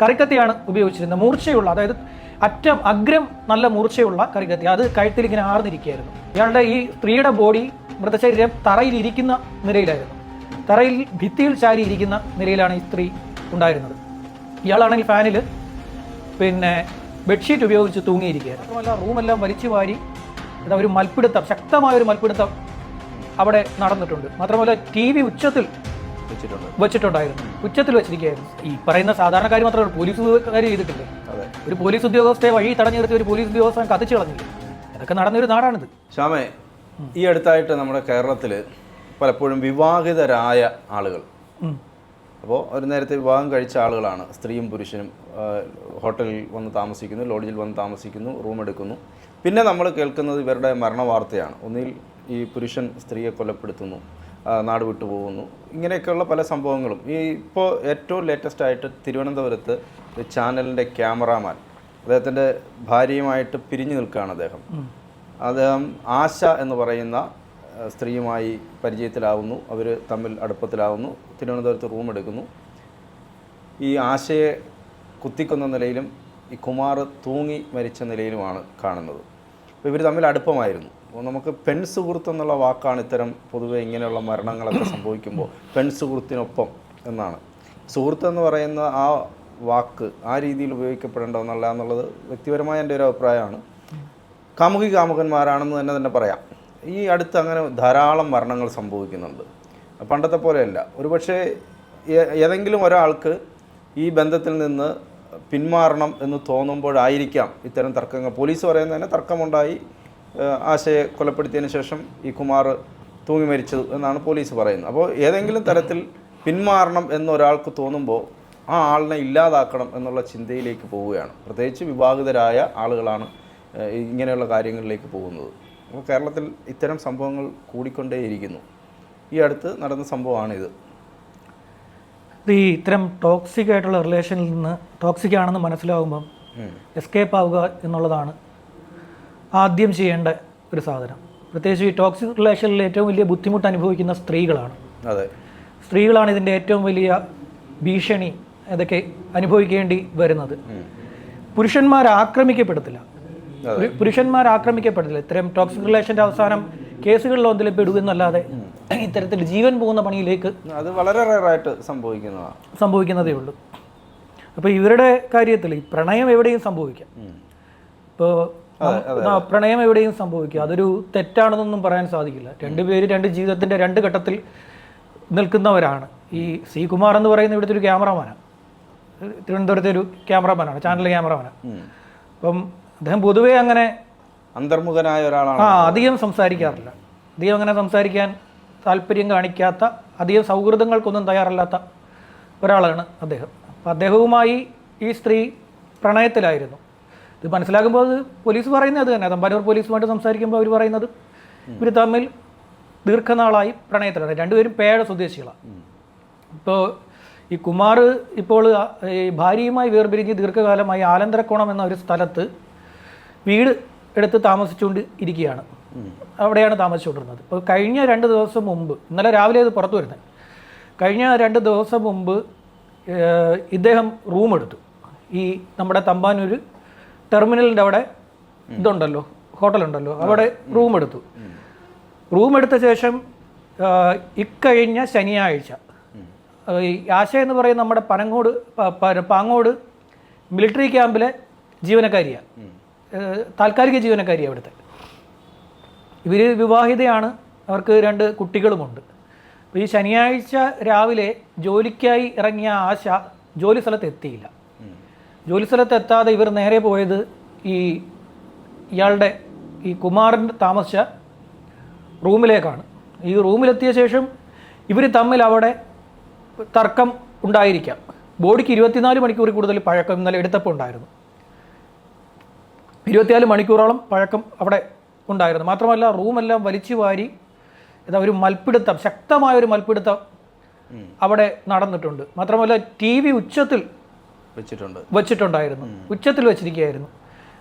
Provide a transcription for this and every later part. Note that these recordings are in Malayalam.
കറിക്കത്തിയാണ് ഉപയോഗിച്ചിരുന്നത്. മൂർച്ചയുള്ള അതായത് അറ്റം അഗ്രം നല്ല മൂർച്ചയുള്ള കറിക്കത്തി അത് കഴുത്തിൽ ഇങ്ങനെ ആർന്നിരിക്കുകയായിരുന്നു. ഇയാളുടെ ഈ സ്ത്രീയുടെ ബോഡി മൃതശരീരം തറയിൽ ഇരിക്കുന്ന നിലയിലായിരുന്നു. തറയിൽ ഭിത്തിയിൽ ചാരിയിരിക്കുന്ന നിലയിലാണ് ഈ സ്ത്രീ ഉണ്ടായിരുന്നത്. ഇയാളാണെങ്കിൽ ഫാനിൽ പിന്നെ ബെഡ്ഷീറ്റ് ഉപയോഗിച്ച് തൂങ്ങിയിരിക്കുകയായിരുന്നു. മാത്രമല്ല റൂമെല്ലാം വലിച്ചു വാരി എന്താ ഒരു മൽപ്പിടുത്തം ശക്തമായ ഒരു മൽപ്പിടുത്തം അവിടെ നടന്നിട്ടുണ്ട്. മാത്രമല്ല ടി വി ഉച്ചത്തിൽ വെച്ചിട്ടുണ്ടായിരുന്നു. ഉച്ചത്തിൽ വെച്ചിരിക്കുകയായിരുന്നു. ഈ പറയുന്ന സാധാരണക്കാർ മാത്രമല്ല പോലീസുകാർ ചെയ്തിട്ടില്ലേ? ചെയ്തിട്ടില്ല ഒരു പോലീസ് ഉദ്യോഗസ്ഥയെ വഴി തടഞ്ഞു നിർത്തി ഒരു പോലീസ് ഉദ്യോഗസ്ഥൻ കത്തിച്ചു കളഞ്ഞില്ലേ? അതൊക്കെ നടന്നൊരു നാടാണിത്. ശ്യാമേ ഈ അടുത്തായിട്ട് നമ്മുടെ കേരളത്തിൽ പലപ്പോഴും വിവാഹിതരായ ആളുകൾ. അപ്പോൾ ഒരു നേരത്തെ വിവാഹം കഴിച്ച ആളുകളാണ്. സ്ത്രീയും പുരുഷനും ഹോട്ടലിൽ വന്ന് താമസിക്കുന്നു ലോഡ്ജിൽ വന്ന് താമസിക്കുന്നു റൂം എടുക്കുന്നു. പിന്നെ നമ്മൾ കേൾക്കുന്നത് ഇവരുടെ മരണവാർത്തയാണ്. ഒന്നിൽ ഈ പുരുഷൻ സ്ത്രീയെ കൊലപ്പെടുത്തുന്നു. നാട് വിട്ടു പോകുന്നു. ഇങ്ങനെയൊക്കെയുള്ള പല സംഭവങ്ങളും. ഈ ഇപ്പോൾ ഏറ്റവും ലേറ്റസ്റ്റ് ആയിട്ട് തിരുവനന്തപുരത്ത് ചാനലിന്റെ ക്യാമറാമാൻ അദ്ദേഹത്തിന്റെ ഭാര്യയുമായിട്ട് പിരിഞ്ഞു നിൽക്കുകയാണ് അദ്ദേഹം. അദ്ദേഹം ആശ എന്ന് പറയുന്ന സ്ത്രീയുമായി പരിചയത്തിലാവുന്നു. അവർ തമ്മിൽ അടുപ്പത്തിലാവുന്നു. തിരുവനന്തപുരത്ത് റൂം എടുക്കുന്നു. ഈ ആശയെ കുത്തിക്കൊന്ന നിലയിലും ഈ കുമാർ തൂങ്ങി മരിച്ച നിലയിലുമാണ് കാണുന്നത്. അപ്പോൾ ഇവർ തമ്മിൽ അടുപ്പമായിരുന്നു. അപ്പോൾ നമുക്ക് പെൺ സുഹൃത്ത് എന്നുള്ള വാക്കാണ് ഇത്തരം പൊതുവെ ഇങ്ങനെയുള്ള മരണങ്ങളൊക്കെ സംഭവിക്കുമ്പോൾ പെൺ സുഹൃത്തിനൊപ്പം എന്നാണ്. സുഹൃത്ത് എന്ന് പറയുന്ന ആ വാക്ക് ആ രീതിയിൽ ഉപയോഗിക്കപ്പെടേണ്ടതെന്നല്ല എന്നുള്ളത് വ്യക്തിപരമായ എന്റെ ഒരു അഭിപ്രായമാണ്. കാമുകി കാമുകന്മാരാണെന്ന് തന്നെ തന്നെ പറയാം. ഈ അടുത്ത് അങ്ങനെ ധാരാളം മരണങ്ങൾ സംഭവിക്കുന്നുണ്ട്. പണ്ടത്തെ പോലെയല്ല. ഒരുപക്ഷെ ഏതെങ്കിലും ഒരാൾക്ക് ഈ ബന്ധത്തിൽ നിന്ന് പിന്മാറണം എന്ന് തോന്നുമ്പോഴായിരിക്കാം ഇത്തരം തർക്കങ്ങൾ. പോലീസ് പറയുന്നതന്നെ തർക്കമുണ്ടായി. ആശയെ കൊലപ്പെടുത്തിയതിന് ശേഷം ഈ കുമാർ തൂങ്ങി മരിച്ചത് എന്നാണ് പോലീസ് പറയുന്നത്. അപ്പോൾ ഏതെങ്കിലും തരത്തിൽ പിന്മാറണം എന്നൊരാൾക്ക് തോന്നുമ്പോൾ ആ ആളിനെ ഇല്ലാതാക്കണം എന്നുള്ള ചിന്തയിലേക്ക് പോവുകയാണ്. പ്രത്യേകിച്ച് വിവാഹിതരായ ആളുകളാണ് ഇങ്ങനെയുള്ള കാര്യങ്ങളിലേക്ക് പോകുന്നത്. അപ്പോൾ കേരളത്തിൽ ഇത്തരം സംഭവങ്ങൾ കൂടിക്കൊണ്ടേയിരിക്കുന്നു. ഈ അടുത്ത് നടന്ന സംഭവമാണിത്. ഈ ഇത്തരം ടോക്സിക് ആയിട്ടുള്ള റിലേഷനിൽ നിന്ന് ടോക്സിക് ആണെന്ന് മനസ്സിലാവുമ്പം എസ്കേപ്പ് ആവുക എന്നുള്ളതാണ് ആദ്യം ചെയ്യേണ്ട ഒരു സാധനം. പ്രത്യേകിച്ച് ഈ ടോക്സിക് റിലേഷനിൽ ഏറ്റവും വലിയ ബുദ്ധിമുട്ട് അനുഭവിക്കുന്ന സ്ത്രീകളാണ്. അതെ. സ്ത്രീകളാണ് ഇതിന്റെ ഏറ്റവും വലിയ ഭീഷണി ഇതൊക്കെ അനുഭവിക്കേണ്ടി വരുന്നത്. പുരുഷന്മാർ ആക്രമിക്കപ്പെടത്തില്ല. പുരു- പുരുഷന്മാർ ആക്രമിക്കപ്പെടത്തില്ല. ഇത്തരം ടോക്സിക് റിലേഷന്റെ അവസാനം കേസുകളിലൊന്നിൽ പെടുമെന്നല്ലാതെ ഇത്തരത്തിൽ ജീവൻ പോകുന്ന പണിയിലേക്ക് അത് വളരെ റയറായിട്ട് സംഭവിക്കുന്നതാണ് സംഭവിക്കുന്നതേ. ഉള്ളൂ. അപ്പോൾ ഇവരുടെ കാര്യത്തിൽ പ്രണയം എവിടെയും സംഭവിക്കാം. ഇപ്പോൾ പ്രണയം എവിടെയും സംഭവിക്കുക അതൊരു തെറ്റാണെന്നൊന്നും പറയാൻ സാധിക്കില്ല. രണ്ടുപേര് രണ്ട് ജീവിതത്തിന്റെ രണ്ട് ഘട്ടത്തിൽ നിൽക്കുന്നവരാണ്. ഈ സി കുമാർ എന്ന് പറയുന്ന ഇവിടുത്തെ ഒരു ക്യാമറമാനാണ് തിരുവനന്തപുരത്തെ ഒരു ക്യാമറമാനാണ് ചാനൽ ക്യാമറമാനാണ്. അപ്പം അദ്ദേഹം പൊതുവേ അങ്ങനെ അന്തർമുഖനായ ഒരാളാണ്. ആ അധികം സംസാരിക്കാറില്ല. അധികം അങ്ങനെ സംസാരിക്കാൻ താല്പര്യം കാണിക്കാത്ത അധികം സൗഹൃദങ്ങൾക്കൊന്നും തയ്യാറല്ലാത്ത ഒരാളാണ് അദ്ദേഹം. അപ്പം അദ്ദേഹവുമായി ഈ സ്ത്രീ പ്രണയത്തിലായിരുന്നു. ഇത് മനസ്സിലാക്കുമ്പോൾ അത് പോലീസ് പറയുന്നത് അത് തന്നെ. തമ്പാനൂർ പോലീസുമായിട്ട് സംസാരിക്കുമ്പോൾ അവർ പറയുന്നത്. ഇവർ തമ്മിൽ ദീർഘനാളായി പ്രണയത്തിലാണ്. രണ്ടുപേരും പേഴ സ്വദേശികളാണ്. ഇപ്പോൾ ഈ കുമാർ ഇപ്പോൾ ഈ ഭാര്യയുമായി വേർപിരിഞ്ഞ് ദീർഘകാലമായി ആലന്തരക്കോണം എന്ന ഒരു സ്ഥലത്ത് വീട് എടുത്ത് താമസിച്ചുകൊണ്ട് ഇരിക്കുകയാണ്. അവിടെയാണ് താമസിച്ചുകൊണ്ടിരുന്നത്. ഇപ്പോൾ കഴിഞ്ഞ രണ്ട് ദിവസം മുമ്പ് ഇന്നലെ രാവിലെ ഇത് പുറത്തു വരുന്നത്. കഴിഞ്ഞ രണ്ട് ദിവസം മുമ്പ് ഇദ്ദേഹം റൂം എടുത്തു ഈ നമ്മുടെ തമ്പാനൂർ ടെർമിനലിന്റെ അവിടെ ഇതുണ്ടല്ലോ ഹോട്ടലുണ്ടല്ലോ. അവിടെ റൂം എടുത്തു. റൂം എടുത്ത ശേഷം ഇക്കഴിഞ്ഞ ശനിയാഴ്ച. ആശ എന്ന് പറയുന്ന നമ്മുടെ പനങ്ങോട് പാങ്ങോട് മിലിറ്ററി ക്യാമ്പിലെ ജീവനക്കാരിയാണ് താൽക്കാലിക ജീവനക്കാരിയാണ് അവിടുത്തെ. ഇവർ വിവാഹിതയാണ്. അവർക്ക് രണ്ട് കുട്ടികളുമുണ്ട്. അപ്പോൾ ഈ ശനിയാഴ്ച രാവിലെ ജോലിക്കായി ഇറങ്ങിയ ആശ ജോലി സ്ഥലത്ത് എത്തിയില്ല. ജോലി സ്ഥലത്ത് എത്താതെ ഇവർ നേരെ പോയത് ഈ ഇയാളുടെ ഈ കുമാറിന്റെ താമസിച്ച റൂമിലേക്കാണ്. ഈ റൂമിലെത്തിയ ശേഷം ഇവർ തമ്മിൽ അവിടെ തർക്കം ഉണ്ടായിരിക്കാം. ബോഡിക്ക് ഇരുപത്തിനാല് മണിക്കൂർ കൂടുതൽ പഴക്കം ഇന്നലെ എടുത്തപ്പോൾ ഉണ്ടായിരുന്നു. ഇരുപത്തിനാല് മണിക്കൂറോളം പഴക്കം അവിടെ ഉണ്ടായിരുന്നു. മാത്രമല്ല റൂമെല്ലാം വലിച്ചു വാരി എന്താ ഒരു മൽപ്പിടുത്തം ശക്തമായ ഒരു മൽപ്പിടുത്തം അവിടെ നടന്നിട്ടുണ്ട്. മാത്രമല്ല ടി വി ഉച്ചത്തിൽ വെച്ചിട്ടുണ്ട്. വെച്ചിട്ടുണ്ടായിരുന്നു. ഉച്ചത്തിൽ വെച്ചിരിക്കുകയായിരുന്നു.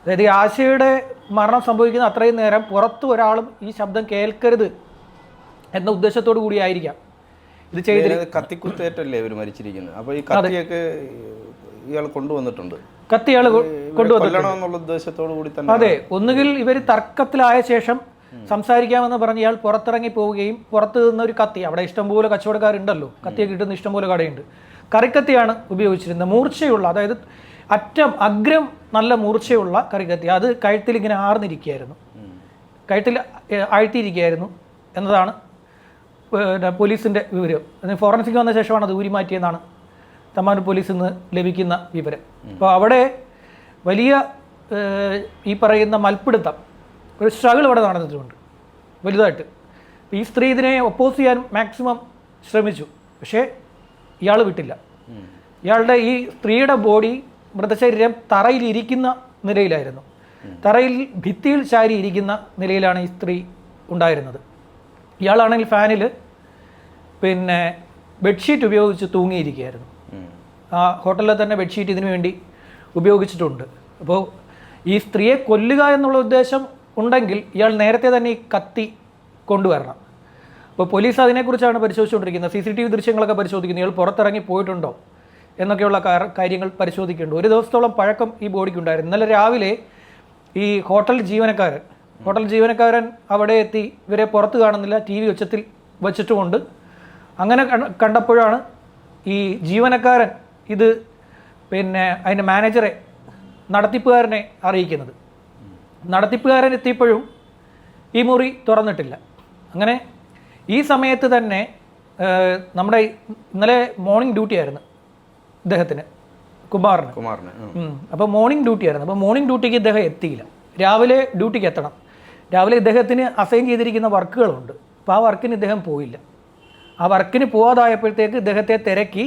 അതായത് ഈ ആശയുടെ മരണം സംഭവിക്കുന്ന അത്രയും നേരം പുറത്ത് ഒരാളും ഈ ശബ്ദം കേൾക്കരുത് എന്ന ഉദ്ദേശത്തോടു കൂടിയായിരിക്കാം ഇത് ചെയ്ത് ഇതിനകത്ത് കത്തിക്കുത്തേറ്റല്ലേ ഇവർ മരിച്ചിരിക്കുന്നത് അപ്പോൾ ഈ കത്തിയൊക്കെ ഇയാൾ കൊണ്ടുവന്നിട്ടുണ്ട്. കത്തി ഇയാൾ ഇവരെ എന്നുള്ള ഉദ്ദേശത്തോടു കൂടി തന്നെ അതെ. ഒന്നുകിൽ ഇവർ തർക്കത്തിലായ ശേഷം സംസാരിക്കാമെന്ന് പറഞ്ഞ് ഇയാൾ പുറത്തിറങ്ങി പോവുകയും പുറത്ത് നിന്ന് ഒരു കത്തി അവിടെ ഇഷ്ടംപോലെ കച്ചവടക്കാരുണ്ടല്ലോ. കത്തിയൊക്കെ കിട്ടുന്ന ഇഷ്ടംപോലെ കടയുണ്ട്. കറിക്കത്തിയാണ് ഉപയോഗിച്ചിരുന്നത്. മൂർച്ചയുള്ള അതായത് അറ്റം അഗ്രം നല്ല മൂർച്ചയുള്ള കറിക്കത്തി അത് കഴുത്തിൽ ഇങ്ങനെ ആർന്നിരിക്കുകയായിരുന്നു. കഴുത്തിൽ ആഴ്ത്തിയിരിക്കുകയായിരുന്നു എന്നതാണ് പിന്നെ പോലീസിന്റെ വിവരം. ഫോറൻസിക് വന്ന ശേഷമാണ് അത് ഊരി മാറ്റിയെന്നാണ് തമ്മാനൂർ പോലീസിൽ നിന്ന് ലഭിക്കുന്ന വിവരം. അപ്പോൾ അവിടെ വലിയ ഈ പറയുന്ന മൽപ്പിടുത്തം ഒരു സ്ട്രഗിൾ ഇവിടെ നടന്നിട്ടുണ്ട് വലുതായിട്ട്. ഈ സ്ത്രീ ഇതിനെ ഒപ്പോസ് ചെയ്യാൻ മാക്സിമം ശ്രമിച്ചു. പക്ഷേ ഇയാൾ വിട്ടില്ല. ഇയാളുടെ ഈ സ്ത്രീയുടെ ബോഡി മൃതശരീരം തറയിൽ ഇരിക്കുന്ന നിലയിലായിരുന്നു. തറയിൽ ഭിത്തിയിൽ ചാരി ഇരിക്കുന്ന നിലയിലാണ് ഈ സ്ത്രീ ഉണ്ടായിരുന്നത്. ഇയാളാണെങ്കിൽ ഫാനിൽ പിന്നെ ബെഡ്ഷീറ്റ് ഉപയോഗിച്ച് തൂങ്ങിയിരിക്കുകയായിരുന്നു. ആ ഹോട്ടലിൽ തന്നെ ബെഡ്ഷീറ്റ് ഇതിനു വേണ്ടി ഉപയോഗിച്ചിട്ടുണ്ട്. അപ്പോൾ ഈ സ്ത്രീയെ കൊല്ലുക എന്നുള്ള ഉദ്ദേശം ഉണ്ടെങ്കിൽ ഇയാൾ നേരത്തെ തന്നെ ഈ കത്തി കൊണ്ടുവരണം. അപ്പോൾ പോലീസ് അതിനെക്കുറിച്ചാണ് പരിശോധിച്ചുകൊണ്ടിരിക്കുന്നത്. സി സി ടി വി ദൃശ്യങ്ങളൊക്കെ പരിശോധിക്കുന്നു. ഇയാൾ പുറത്തിറങ്ങി പോയിട്ടുണ്ടോ എന്നൊക്കെയുള്ള കാര- കാര്യങ്ങൾ പരിശോധിക്കുന്നുണ്ട്. ഒരു ദിവസത്തോളം പഴക്കം ഈ ബോഡിക്ക് ഉണ്ടായിരുന്നു ഇന്നലെ രാവിലെ ഈ ഹോട്ടൽ ജീവനക്കാരൻ ഹോട്ടൽ ജീവനക്കാരൻ അവിടെ എത്തി. ഇവരെ പുറത്ത് കാണുന്നില്ല. ടി വി ഉച്ചത്തിൽ വച്ചിട്ടുമുണ്ട്. അങ്ങനെ കണ്ടപ്പോഴാണ് ഈ ജീവനക്കാരൻ ഇത് പിന്നെ അതിന്റെ മാനേജറെ നടത്തിപ്പുകാരനെ അറിയിക്കുന്നത്. നടത്തിപ്പുകാരൻ എത്തിയപ്പോഴും ഈ മുറി തുറന്നിട്ടില്ല. അങ്ങനെ ഈ സമയത്ത് തന്നെ നമ്മുടെ ഇന്നലെ മോർണിംഗ് ഡ്യൂട്ടി ആയിരുന്നു ഇദ്ദേഹത്തിന് കുമാറിന്. കുമാറിന് അപ്പോൾ മോർണിംഗ് ഡ്യൂട്ടി ആയിരുന്നു. അപ്പോൾ മോർണിംഗ് ഡ്യൂട്ടിക്ക് ഇദ്ദേഹം എത്തിയില്ല. രാവിലെ ഡ്യൂട്ടിക്ക് എത്തണം. രാവിലെ ഇദ്ദേഹത്തിന് അസൈൻ ചെയ്തിരിക്കുന്ന വർക്കുകളുണ്ട് അപ്പോൾ ആ വർക്കിന് ഇദ്ദേഹം പോയില്ല. ആ വർക്കിന് പോവാതായപ്പോഴത്തേക്ക് ഇദ്ദേഹത്തെ തിരക്കി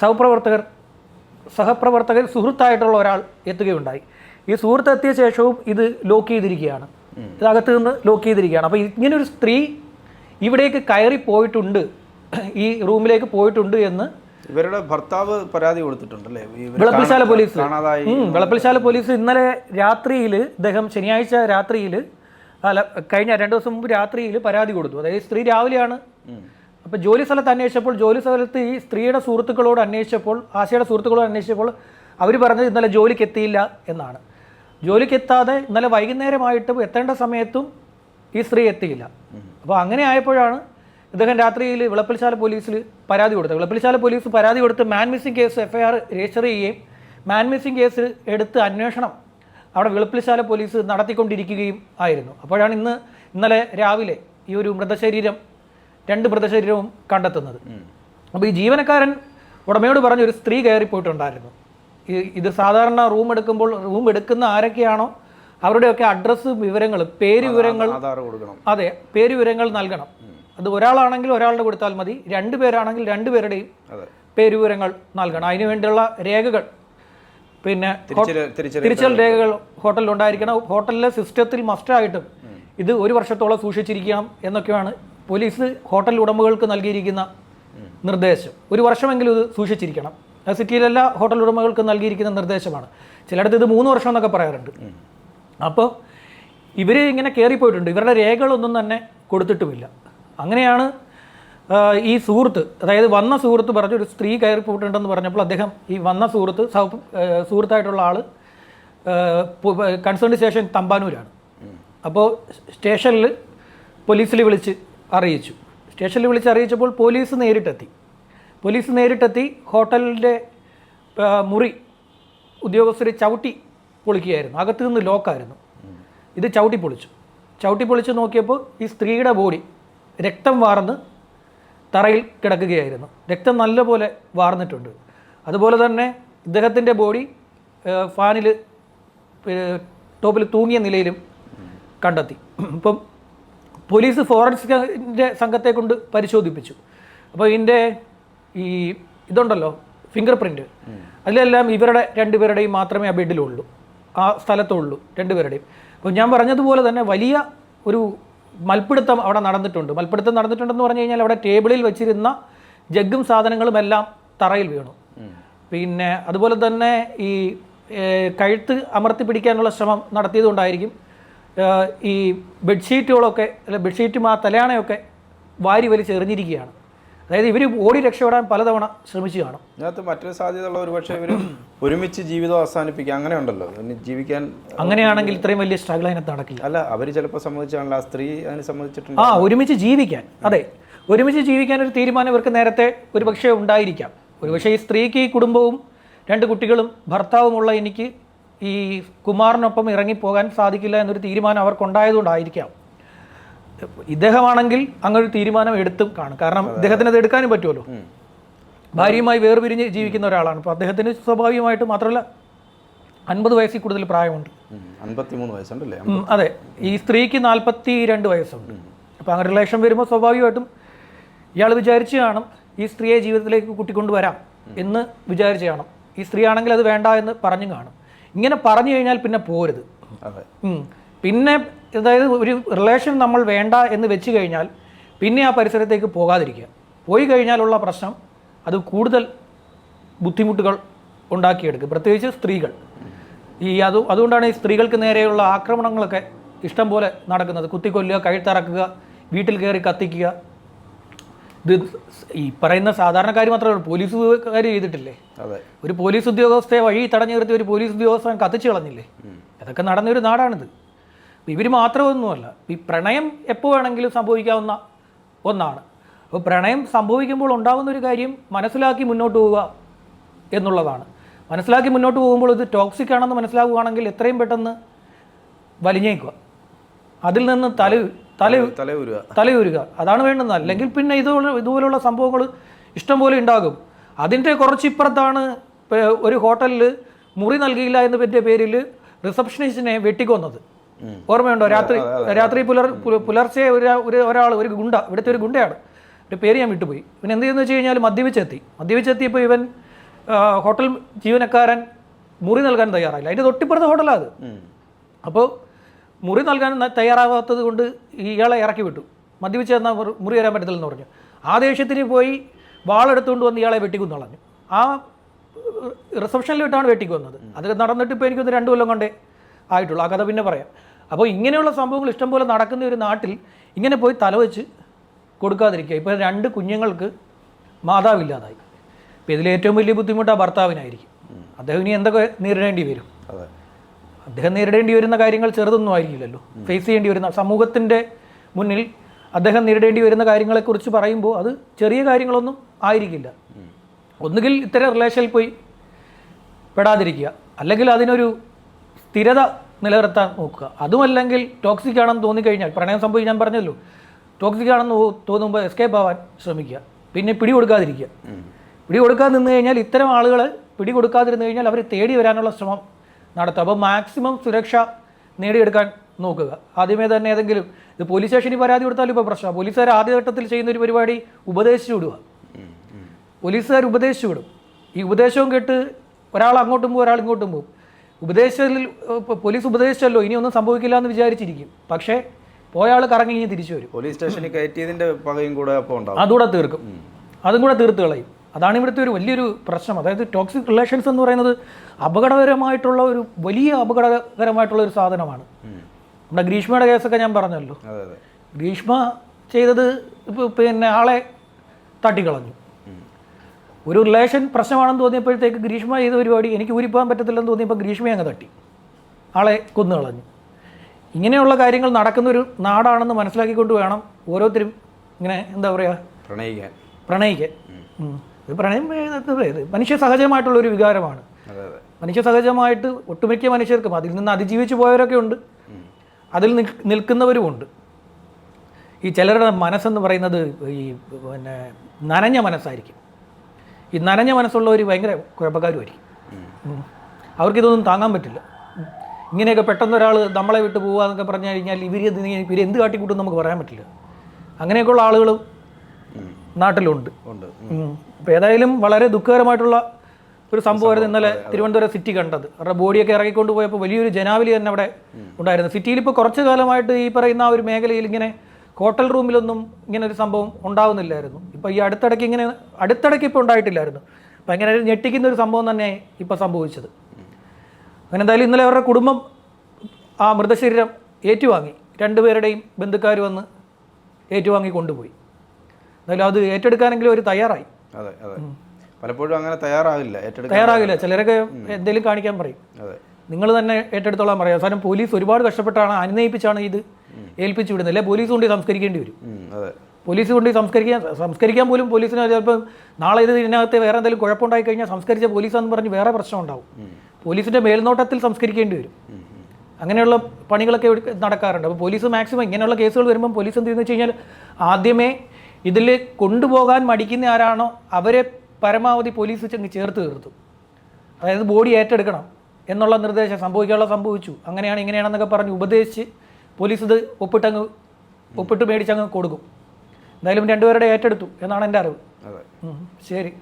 സഹപ്രവർത്തകർ സഹപ്രവർത്തകർ സുഹൃത്തായിട്ടുള്ള ഒരാൾ എത്തുകയുണ്ടായി. ഈ സുഹൃത്ത് എത്തിയ ശേഷവും ഇത് ലോക്ക് ചെയ്തിരിക്കുകയാണ്. ഇതകത്ത് നിന്ന് ലോക്ക് ചെയ്തിരിക്കുകയാണ്. അപ്പോൾ ഇങ്ങനൊരു സ്ത്രീ ഇവിടേക്ക് കയറി പോയിട്ടുണ്ട്. ഈ റൂമിലേക്ക് പോയിട്ടുണ്ട് എന്ന് ഇവരുടെ ഭർത്താവ് പരാതി കൊടുത്തിട്ടുണ്ടല്ലേ? വിളപ്പിൽശാല പോലീസ്. വിളപ്പിൽശാല പോലീസ് ഇന്നലെ രാത്രിയിൽ ഇദ്ദേഹം ശനിയാഴ്ച രാത്രിയിൽ അല്ല കഴിഞ്ഞ രണ്ടു ദിവസം മുമ്പ് രാത്രിയിൽ പരാതി കൊടുത്തു. അതായത് സ്ത്രീ രാവിലെയാണ്. അപ്പോൾ ജോലി സ്ഥലത്ത് അന്വേഷിച്ചപ്പോൾ ജോലി സ്ഥലത്ത് ഈ സ്ത്രീയുടെ സുഹൃത്തുക്കളോട് അന്വേഷിച്ചപ്പോൾ ആശയുടെ സുഹൃത്തുക്കളോട് അന്വേഷിച്ചപ്പോൾ അവർ പറഞ്ഞത് ഇന്നലെ ജോലിക്ക് എത്തിയില്ല എന്നാണ്. ജോലിക്ക് എത്താതെ ഇന്നലെ വൈകുന്നേരമായിട്ടും എത്തേണ്ട സമയത്തും ഈ സ്ത്രീ എത്തിയില്ല. അപ്പോൾ അങ്ങനെ ആയപ്പോഴാണ് ഇദ്ദേഹം രാത്രിയിൽ വിളപ്പിൽശാല പോലീസിൽ പരാതി കൊടുത്തത്. വിളപ്പിൽശാല പോലീസ് പരാതി കൊടുത്ത് man missing case FIR register ചെയ്യുകയും മാൻ മിസ്സിംഗ് കേസ് എടുത്ത് അന്വേഷണം അവിടെ വിളപ്പിൽശാല പോലീസ് നടത്തിക്കൊണ്ടിരിക്കുകയും ആയിരുന്നു. അപ്പോഴാണ് ഇന്ന് ഇന്നലെ രാവിലെ ഈ ഒരു മൃതശരീരം രണ്ട് മൃതശരീരവും കണ്ടെത്തുന്നത്. അപ്പോൾ ഈ ജീവനക്കാരൻ ഉടമയോട് പറഞ്ഞ ഒരു സ്ത്രീ കയറിപ്പോയിട്ടുണ്ടായിരുന്നു. ഇത് സാധാരണ റൂം എടുക്കുമ്പോൾ റൂം എടുക്കുന്ന ആരൊക്കെയാണോ അവരുടെയൊക്കെ അഡ്രസ്സ് വിവരങ്ങൾ പേര് വിവരങ്ങൾ അതെ പേര് വിവരങ്ങൾ നൽകണം അത് ഒരാളാണെങ്കിൽ ഒരാളുടെ കൊടുത്താൽ മതി രണ്ട് പേരാണെങ്കിൽ രണ്ട് പേരുടെയും പേര് വിവരങ്ങൾ നൽകണം. അതിനു വേണ്ടിയുള്ള രേഖകൾ. പിന്നെ തിരിച്ചൽ രേഖകൾ ഹോട്ടലിൽ ഉണ്ടായിരിക്കണം ഹോട്ടലിലെ സിസ്റ്റത്തിൽ മസ്റ്റായിട്ടും ഇത് ഒരു വർഷത്തോളം സൂക്ഷിച്ചിരിക്കണം എന്നൊക്കെയാണ് പോലീസ് ഹോട്ടൽ ഉടമകൾക്ക് നൽകിയിരിക്കുന്ന നിർദ്ദേശം. ഒരു വർഷമെങ്കിലും ഇത് സൂക്ഷിച്ചിരിക്കണം. സിറ്റിയിലെല്ലാ ഹോട്ടൽ ഉടമകൾക്ക് നൽകിയിരിക്കുന്ന നിർദ്ദേശമാണ്. ചിലയിടത്ത് ഇത് മൂന്ന് വർഷം എന്നൊക്കെ പറയാറുണ്ട്. അപ്പോൾ ഇവർ ഇങ്ങനെ കയറിപ്പോയിട്ടുണ്ട് ഇവരുടെ രേഖകളൊന്നും തന്നെ കൊടുത്തിട്ടുമില്ല. അങ്ങനെയാണ് ഈ സുഹൃത്ത് അതായത് വന്ന സുഹൃത്ത് പറഞ്ഞു ഒരു സ്ത്രീ കയറി പോയിട്ടുണ്ടെന്ന് പറഞ്ഞപ്പോൾ അദ്ദേഹം ഈ വന്ന സുഹൃത്ത് സുഹൃത്തായിട്ടുള്ള ആൾ കൺസേൺ സ്റ്റേഷൻ തമ്പാനൂരാണ്. അപ്പോൾ സ്റ്റേഷനിൽ പോലീസിൽ വിളിച്ച് അറിയിച്ചു. സ്റ്റേഷനിൽ വിളിച്ച് അറിയിച്ചപ്പോൾ പോലീസ് നേരിട്ടെത്തി. പോലീസ് നേരിട്ടെത്തി ഹോട്ടലിന്റെ മുറി ഉദ്യോഗസ്ഥർ ചവിട്ടി പൊളിക്കുകയായിരുന്നു. അകത്ത് നിന്ന് ലോക്കായിരുന്നു. ഇത് ചവിട്ടി പൊളിച്ചു. ചവിട്ടി പൊളിച്ച് നോക്കിയപ്പോൾ ഈ സ്ത്രീയുടെ ബോഡി രക്തം വാർന്ന് തറയിൽ കിടക്കുകയായിരുന്നു. രക്തം നല്ലപോലെ വാർന്നിട്ടുണ്ട്. അതുപോലെ തന്നെ ഇദ്ദേഹത്തിന്റെ ബോഡി ഫാനിൽ ടോപ്പിൽ തൂങ്ങിയ നിലയിലും കണ്ടെത്തി. ഇപ്പം പോലീസ് ഫോറൻസിക്കിന്റെ സംഘത്തെ കൊണ്ട് പരിശോധിപ്പിച്ചു. അപ്പോൾ ഇതിന്റെ ഈ ഇതുണ്ടല്ലോ ഫിംഗർ പ്രിന്റ് അതിലെല്ലാം ഇവരുടെ രണ്ടുപേരുടെയും മാത്രമേ ആ ബെഡിലുള്ളൂ ആ സ്ഥലത്തുള്ളൂ രണ്ടുപേരുടെയും. അപ്പോൾ ഞാൻ പറഞ്ഞതുപോലെ തന്നെ വലിയ ഒരു മൽപ്പിടുത്തം അവിടെ നടന്നിട്ടുണ്ട്. മൽപ്പിടുത്തം നടന്നിട്ടുണ്ടെന്ന് പറഞ്ഞു കഴിഞ്ഞാൽ അവിടെ ടേബിളിൽ വെച്ചിരുന്ന ജഗ്ഗും സാധനങ്ങളും എല്ലാം തറയിൽ വീണു. പിന്നെ അതുപോലെ തന്നെ ഈ കഴുത്ത് അമർത്തി പിടിക്കാനുള്ള ശ്രമം നടത്തിയതുകൊണ്ടായിരിക്കും ഈ ബെഡ്ഷീറ്റുകളൊക്കെ അല്ല ബെഡ്ഷീറ്റും ആ തലയാണയൊക്കെ വാരി വലിച്ചെറിഞ്ഞിരിക്കുകയാണ്. അതായത് ഇവർ ഓടി രക്ഷപ്പെടാൻ പലതവണ ശ്രമിച്ചു കാണും ഇതിനകത്ത് മറ്റൊരു സാധ്യതയുള്ള ഒരു പക്ഷേ ഇവർ ഒരുമിച്ച് ജീവിതം അവസാനിപ്പിക്കുക അങ്ങനെ ഉണ്ടല്ലോ ജീവിക്കാൻ അങ്ങനെയാണെങ്കിൽ ഇത്രയും വലിയ സ്ട്രഗിൾ അതിനകത്ത് നടക്കില്ല. അല്ല അവർ ചിലപ്പോൾ സമ്മതിച്ചാണല്ലോ. ആ സ്ത്രീ അതിനെ സമ്മതിച്ചിട്ടുണ്ട്. ആ ഒരുമിച്ച് ജീവിക്കാൻ. അതെ. ഒരുമിച്ച് ജീവിക്കാൻ ഒരു തീരുമാനം ഇവർക്ക് നേരത്തെ ഒരു പക്ഷേ ഉണ്ടായിരിക്കാം. ഒരുപക്ഷെ ഈ സ്ത്രീക്ക് ഈ കുടുംബവും രണ്ട് കുട്ടികളും ഭർത്താവുമുള്ള എനിക്ക് ഈ കുമാറിനൊപ്പം ഇറങ്ങിപ്പോകാൻ സാധിക്കില്ല എന്നൊരു തീരുമാനം അവർക്കുണ്ടായതുകൊണ്ടായിരിക്കാം. ഇദ്ദേഹമാണെങ്കിൽ അങ്ങനെ ഒരു തീരുമാനം എടുത്തും കാണും. കാരണം ഇദ്ദേഹത്തിന് അത്. എടുക്കാനും പറ്റുമല്ലോ. ഭാര്യയുമായി വേർപിരിഞ്ഞ് ജീവിക്കുന്ന ഒരാളാണ്. അപ്പോൾ അദ്ദേഹത്തിന് സ്വാഭാവികമായിട്ട് മാത്രമല്ല അൻപത് വയസ്സിൽ കൂടുതൽ പ്രായമുണ്ട്. ഉം. അൻപത്തിമൂന്ന് വയസ്സുണ്ടല്ലേ? അതെ. ഈ സ്ത്രീക്ക് നാൽപ്പത്തി രണ്ട് വയസ്സുണ്ട് അപ്പോൾ അങ്ങനെ റിലേഷൻ വരുമ്പോൾ സ്വാഭാവികമായിട്ടും ഇയാൾ വിചാരിച്ചു കാണും ഈ സ്ത്രീയെ ജീവിതത്തിലേക്ക് കൂട്ടിക്കൊണ്ടുവരാം എന്ന് വിചാരിച്ചു കാണും. ഈ സ്ത്രീ ആണെങ്കിൽ അത് വേണ്ട എന്ന് പറഞ്ഞു കാണും. ഇങ്ങനെ പറഞ്ഞു കഴിഞ്ഞാൽ പിന്നെ പോരുത്. അതെ. പിന്നെ അതായത് ഒരു റിലേഷൻ നമ്മൾ വേണ്ട എന്ന് വെച്ച് കഴിഞ്ഞാൽ പിന്നെ ആ പരിസരത്തേക്ക് പോകാതിരിക്കുക. പോയി കഴിഞ്ഞാലുള്ള പ്രശ്നം അത് കൂടുതൽ ബുദ്ധിമുട്ടുകൾ ഉണ്ടാക്കിയെടുക്കും. പ്രത്യേകിച്ച് സ്ത്രീകൾ. ഈ അത് അതുകൊണ്ടാണ് ഈ സ്ത്രീകൾക്ക് നേരെയുള്ള ആക്രമണങ്ങളൊക്കെ ഇഷ്ടം പോലെ നടക്കുന്നത്. കുത്തിക്കൊല്ലുക കഴുത്തറക്കുക വീട്ടിൽ കയറി കത്തിക്കുക. ഇത് ഈ പറയുന്ന സാധാരണക്കാർ മാത്രമേ ഉള്ളൂ. പോലീസുകാർ ചെയ്തിട്ടില്ലേ? അതെ. ഒരു പോലീസ് ഉദ്യോഗസ്ഥയെ വഴി തടഞ്ഞു നിർത്തി ഒരു പോലീസ് ഉദ്യോഗസ്ഥൻ കത്തിച്ചു കളഞ്ഞില്ലേ? അതൊക്കെ നടന്നൊരു നാടാണിത്. ഇവർ മാത്രമൊന്നുമല്ല. ഈ പ്രണയം എപ്പോൾ വേണമെങ്കിലും സംഭവിക്കാവുന്ന ഒന്നാണ്. അപ്പോൾ പ്രണയം സംഭവിക്കുമ്പോൾ ഉണ്ടാകുന്ന ഒരു കാര്യം മനസ്സിലാക്കി മുന്നോട്ട് പോവുക എന്നുള്ളതാണ്. മനസ്സിലാക്കി മുന്നോട്ട് പോകുമ്പോൾ ഇത് ടോക്സിക് ആണെന്ന് മനസ്സിലാവുകയാണെങ്കിൽ എത്രയും പെട്ടെന്ന് വലിഞ്ഞേക്കുക. അതിൽ നിന്ന് തല തല തലയൂരുക തലയുരുക അതാണ് വേണ്ടത് അല്ലെങ്കിൽ പിന്നെ ഇതുപോലെ ഇതുപോലുള്ള സംഭവങ്ങൾ ഇഷ്ടംപോലെ ഉണ്ടാകും. അതിന്റെ കുറച്ച് ഇപ്പുറത്താണ് ഒരു ഹോട്ടലിൽ മുറി നൽകിയില്ല എന്നതിന്റെ പേരിൽ റിസപ്ഷനിസ്റ്റിനെ വെട്ടിക്കൊന്നത്. ഓർമ്മയുണ്ടോ? രാത്രി രാത്രി പുലർ പുലർച്ചെ ഒരു ഒരു ഒരാൾ ഒരു ഗുണ്ട ഇവിടുത്തെ ഒരു ഗുണ്ടയാണ്. ഒരു പേര് ഞാൻ വിട്ടുപോയി. പിന്നെ എന്ത് ചെയ്യുന്നു വെച്ച് കഴിഞ്ഞാൽ മദ്യപിച്ചെത്തി. മദ്യപിച്ചെത്തിയപ്പോൾ ഇവൻ ഹോട്ടൽ ജീവനക്കാരൻ മുറി നൽകാൻ തയ്യാറായില്ല. അതിന്റെ തൊട്ടിപ്പുറത്തെ ഹോട്ടലാണ് അത്. അപ്പോൾ മുറി നൽകാൻ തയ്യാറാവാത്തത് കൊണ്ട് ഇയാളെ ഇറക്കി വിട്ടു. മദ്യപിച്ച് തന്നാൽ മുറി- വരാൻ പറ്റത്തില്ലെന്ന് പറഞ്ഞു. ആ ദേഷ്യത്തിന് പോയി വാളെടുത്തുകൊണ്ട് വന്ന് ഇയാളെ വെട്ടിക്കൊന്നു കളഞ്ഞു ആ റിസപ്ഷനിൽ വിട്ടാണ് വെട്ടിക്കൊന്നത് അത് നടന്നിട്ട് ഇപ്പോൾ എനിക്കൊന്ന് രണ്ട് കൊല്ലം കൊണ്ടേ ആയിട്ടുള്ളൂ. ആ കഥ പിന്നെ പറയാം. അപ്പോൾ ഇങ്ങനെയുള്ള സംഭവങ്ങൾ ഇഷ്ടംപോലെ നടക്കുന്ന ഒരു നാട്ടിൽ ഇങ്ങനെ പോയി തലവെച്ച് കൊടുക്കാതിരിക്കുക. ഇപ്പോൾ രണ്ട് കുഞ്ഞുങ്ങൾക്ക് മാതാവില്ലാതായി. ഇപ്പോൾ ഇതിൽ ഏറ്റവും വലിയ ബുദ്ധിമുട്ട് ആ ഭർത്താവിനായിരിക്കും. അദ്ദേഹം ഇനി എന്തൊക്കെ നേരിടേണ്ടി വരും? അദ്ദേഹം നേരിടേണ്ടി വരുന്ന കാര്യങ്ങൾ ചെറുതൊന്നും ആയിരിക്കില്ലല്ലോ. ഫേസ് ചെയ്യേണ്ടി വരുന്ന സമൂഹത്തിന്റെ മുന്നിൽ അദ്ദേഹം നേരിടേണ്ടി വരുന്ന കാര്യങ്ങളെക്കുറിച്ച് പറയുമ്പോൾ അത് ചെറിയ കാര്യങ്ങളൊന്നും ആയിരിക്കില്ല. ഒന്നുകിൽ ഇത്തരം റിലേഷനിൽ പോയി പെടാതിരിക്കുക. അല്ലെങ്കിൽ അതിനൊരു സ്ഥിരത നിലനിർത്താൻ നോക്കുക. അതുമല്ലെങ്കിൽ ടോക്സിക് ആണെന്ന് തോന്നിക്കഴിഞ്ഞാൽ പ്രണയം സംഭവിച്ച് ഞാൻ പറഞ്ഞല്ലോ ടോക്സിക് ആണെന്ന് തോന്നുമ്പോൾ എസ്കേപ്പ് ആവാൻ ശ്രമിക്കുക. പിന്നെ പിടി കൊടുക്കാതിരിക്കുക പിടി കൊടുക്കാതെ നിന്ന് കഴിഞ്ഞാൽ ഇത്തരം ആളുകൾ പിടി കൊടുക്കാതിരുന്ന് കഴിഞ്ഞാൽ അവർ തേടി വരാനുള്ള ശ്രമം നടത്തുക. അപ്പോൾ മാക്സിമം സുരക്ഷ നേടിയെടുക്കാൻ നോക്കുക. ആദ്യമേ തന്നെ ഏതെങ്കിലും ഇത് പോലീസ് സ്റ്റേഷനിൽ പരാതി കൊടുത്താലും ഇപ്പോൾ പ്രശ്നമാണ്. പോലീസുകാർ ആദ്യഘട്ടത്തിൽ ചെയ്യുന്ന ഒരു പരിപാടി ഉപദേശിച്ചു വിടുക. പോലീസുകാർ ഉപദേശിച്ചു വിടും. ഈ ഉപദേശവും കേട്ട് ഒരാൾ അങ്ങോട്ടും പോകും ഒരാൾ ഇങ്ങോട്ടും പോകും ഉപദേശത്തിൽ പോലീസ് ഉപദേശിച്ചല്ലോ ഇനി ഒന്നും സംഭവിക്കില്ല എന്ന് വിചാരിച്ചിരിക്കും. പക്ഷേ പോയ ആൾ കറങ്ങി ഇനി തിരിച്ചു വരും. പോലീസ് സ്റ്റേഷനിൽ കയറ്റിയതിന്റെ പകയും കൂടെ അതുകൂടെ തീർക്കും. അതും കൂടെ തീർത്ത് കളയും. അതാണ് ഇവിടുത്തെ ഒരു വലിയൊരു പ്രശ്നം. അതായത് ടോക്സിക് റിലേഷൻസ് എന്ന് പറയുന്നത് അപകടകരമായിട്ടുള്ള ഒരു വലിയ അപകടകരമായിട്ടുള്ള ഒരു സാധനമാണ്. നമ്മുടെ ഗ്രീഷ്മയുടെ കേസൊക്കെ ഞാൻ പറഞ്ഞല്ലോ. ഗ്രീഷ്മ ചെയ്തത് ഇപ്പോൾ പിന്നെ ആളെ തട്ടിക്കളഞ്ഞു. ഒരു റിലേഷൻ പ്രശ്നമാണെന്ന് തോന്നിയപ്പോഴത്തേക്ക് ഗ്രീഷ്മ ചെയ്ത പരിപാടി എനിക്ക് ഊരിപ്പോകാൻ പറ്റത്തില്ലെന്ന് തോന്നിയപ്പോൾ ഗ്രീഷ്മയെ അങ്ങ് തട്ടി. ആളെ കൊന്നു കളഞ്ഞു. ഇങ്ങനെയുള്ള കാര്യങ്ങൾ നടക്കുന്ന ഒരു നാടാണെന്ന് മനസ്സിലാക്കിക്കൊണ്ട് വേണം ഓരോരുത്തരും ഇങ്ങനെ എന്താ പറയുക പ്രണയിക്കാൻ. പ്രണയിക്കാൻ. ഇത് പ്രണയം മനുഷ്യ സഹജമായിട്ടുള്ള ഒരു വികാരമാണ് മനുഷ്യ സഹജമായിട്ട് ഒട്ടുമിക്ക മനുഷ്യർക്കും അതിൽ നിന്ന് അതിജീവിച്ചു പോയവരൊക്കെ ഉണ്ട്. അതിൽ നിൽ- നിൽക്കുന്നവരുമുണ്ട് ഈ ചിലരുടെ മനസ്സെന്ന് പറയുന്നത് ഈ പിന്നെ നനഞ്ഞ മനസ്സായിരിക്കും. ഈ നനഞ്ഞ മനസ്സുള്ളവർ ഭയങ്കര കുഴപ്പക്കാരുമായിരിക്കും. അവർക്കിതൊന്നും താങ്ങാൻ പറ്റില്ല. ഇങ്ങനെയൊക്കെ പെട്ടെന്ന് ഒരാൾ നമ്മളെ വിട്ട് പോകുക എന്നൊക്കെ പറഞ്ഞു കഴിഞ്ഞാൽ ഇവർ ഇവർ എന്ത് കാട്ടിക്കൂട്ടും നമുക്ക് പറയാൻ പറ്റില്ല. അങ്ങനെയൊക്കെയുള്ള ആളുകളും നാട്ടിലുണ്ട്. ഉണ്ട്. അപ്പോൾ ഏതായാലും വളരെ ദുഃഖകരമായിട്ടുള്ള ഒരു സംഭവമായിരുന്നു ഇന്നലെ തിരുവനന്തപുരം സിറ്റി കണ്ടത്. അവരുടെ ബോഡിയൊക്കെ ഇറങ്ങിക്കൊണ്ട് പോയപ്പോൾ വലിയൊരു ജനാവലി തന്നെ അവിടെ ഉണ്ടായിരുന്നു. സിറ്റിയിൽ ഇപ്പോൾ കുറച്ച് കാലമായിട്ട് ഈ പറയുന്ന ആ ഒരു മേഖലയിൽ ഇങ്ങനെ ഹോട്ടൽ റൂമിലൊന്നും ഇങ്ങനെ ഒരു സംഭവം ഉണ്ടാവുന്നില്ലായിരുന്നു. ഇപ്പോൾ ഈ അടുത്തിടയ്ക്ക് ഇങ്ങനെ അടുത്തിടയ്ക്ക് ഇപ്പോൾ ഉണ്ടായിട്ടില്ലായിരുന്നു. അപ്പോൾ ഇങ്ങനെ ഒരു ഞെട്ടിക്കുന്ന ഒരു സംഭവം തന്നെ ഇപ്പോൾ സംഭവിച്ചത്. അങ്ങനെ എന്തായാലും ഇന്നലെ അവരുടെ കുടുംബം ആ മൃതശരീരം ഏറ്റുവാങ്ങി. രണ്ടുപേരുടെയും ബന്ധുക്കാർ വന്ന് ഏറ്റുവാങ്ങി കൊണ്ടുപോയി. എന്തായാലും അത് ഏറ്റെടുക്കാനെങ്കിലും ഒരു തയ്യാറായി. അതെ അതെ. പലപ്പോഴും അങ്ങനെ തയ്യാറാകില്ല തയ്യാറാകില്ല ചിലരൊക്കെ എന്തെങ്കിലും കാണിക്കാൻ പറയും. നിങ്ങൾ തന്നെ ഏറ്റെടുത്തോളാൻ പറയാം. അവസാനം പോലീസ് ഒരുപാട് കഷ്ടപ്പെട്ടാണ് അനുനയിപ്പിച്ചാണ് ഇത് ഏൽപ്പിച്ചു വിടുന്നില്ല. പോലീസ് കൊണ്ട് സംസ്കരിക്കേണ്ടി വരും. പോലീസ് കൊണ്ട് സംസ്കരിക്കാൻ സംസ്കരിക്കാൻ പോലും പോലീസിന് ചിലപ്പോൾ നാളെ ഇത് ഇതിനകത്ത് വേറെ എന്തെങ്കിലും കുഴപ്പമുണ്ടായി കഴിഞ്ഞാൽ സംസ്കരിച്ച പോലീസ് എന്ന് പറഞ്ഞ് വേറെ പ്രശ്നം ഉണ്ടാവും. പോലീസിന്റെ മേൽനോട്ടത്തിൽ സംസ്കരിക്കേണ്ടി വരും. അങ്ങനെയുള്ള പണികളൊക്കെ നടക്കാറുണ്ട്. അപ്പോൾ പോലീസ് മാക്സിമം ഇങ്ങനെയുള്ള കേസുകൾ വരുമ്പോൾ പോലീസ് എന്ത് ചെയ്യുന്നത് വെച്ച് കഴിഞ്ഞാൽ ആദ്യമേ ഇതിൽ കൊണ്ടുപോകാൻ മടിക്കുന്ന ആരാണോ അവരെ പരമാവധി പോലീസ് ചെങ്ങ് ചേർത്ത് നിർത്തും. അതായത് ബോഡി ഏറ്റെടുക്കണം എന്നുള്ള നിർദ്ദേശം സംഭവിക്കാനുള്ള സംഭവിച്ചു. അങ്ങനെയാണ് ഇങ്ങനെയാണെന്നൊക്കെ പറഞ്ഞ് ഉപദേശിച്ച് പോലീസ് ഇത് ഒപ്പിട്ടങ്ങ് ഒപ്പിട്ട് മേടിച്ചങ്ങ് കൊടുക്കും. എന്തായാലും രണ്ടുപേരുടെ ഏറ്റെടുത്തു എന്നാണ് എന്റെ അറിവ്. ശരി.